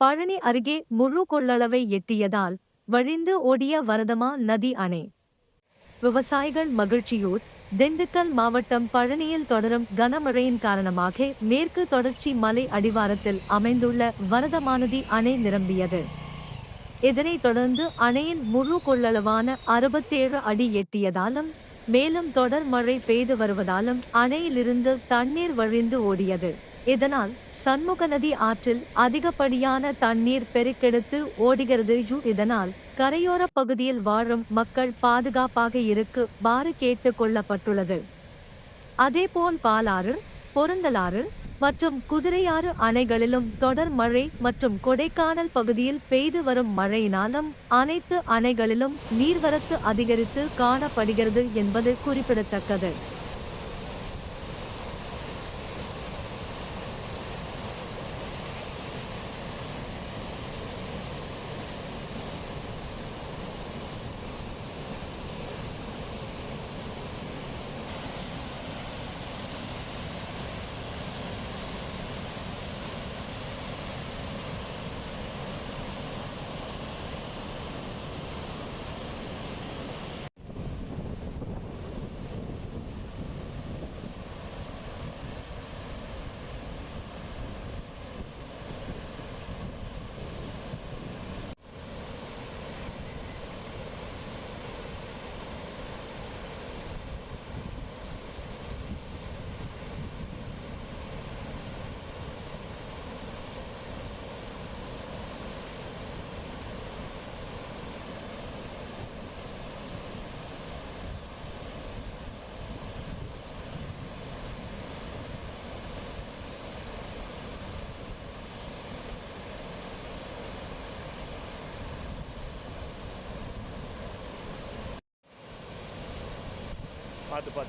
பழனி அருகே முழு கொள்ளளவை எட்டியதால் வழிந்து ஓடிய வரதமா நதி அணை. விவசாயிகள் மகிழ்ச்சியூர் திண்டுக்கல் மாவட்டம் பழனியில் தொடரும் கனமழையின் காரணமாக மேற்கு தொடர்ச்சி மலை அடிவாரத்தில் அமைந்துள்ள வரதமானதி அணை நிரம்பியது. இதனைத் தொடர்ந்து அணையின் முழு கொள்ளளவான அறுபத்தேழு அடி எட்டியதாலும் மேலும் தொடர் மழை பெய்து வருவதாலும் அணையிலிருந்து தண்ணீர் வழிந்து ஓடியது. இதனால் சண்முக நதி ஆற்றில் அதிகப்படியான தண்ணீர் பெருக்கெடுத்து ஓடுகிறது யு- இதனால் கரையோர பகுதியில் வாழும் மக்கள் பாதுகாப்பாக இருக்கு பாறு கேட்டுக் கொள்ளப்பட்டுள்ளது. அதேபோல் பாலாறு பொருந்தலாறு மற்றும் குதிரையாறு அணைகளிலும் தொடர் மழை மற்றும் கொடைக்கானல் பகுதியில் பெய்து வரும் மழையினாலும் அனைத்து அணைகளிலும் நீர்வரத்து அதிகரித்து காணப்படுகிறது என்பது குறிப்பிடத்தக்கது. ਹੱਦ ਪੱਤ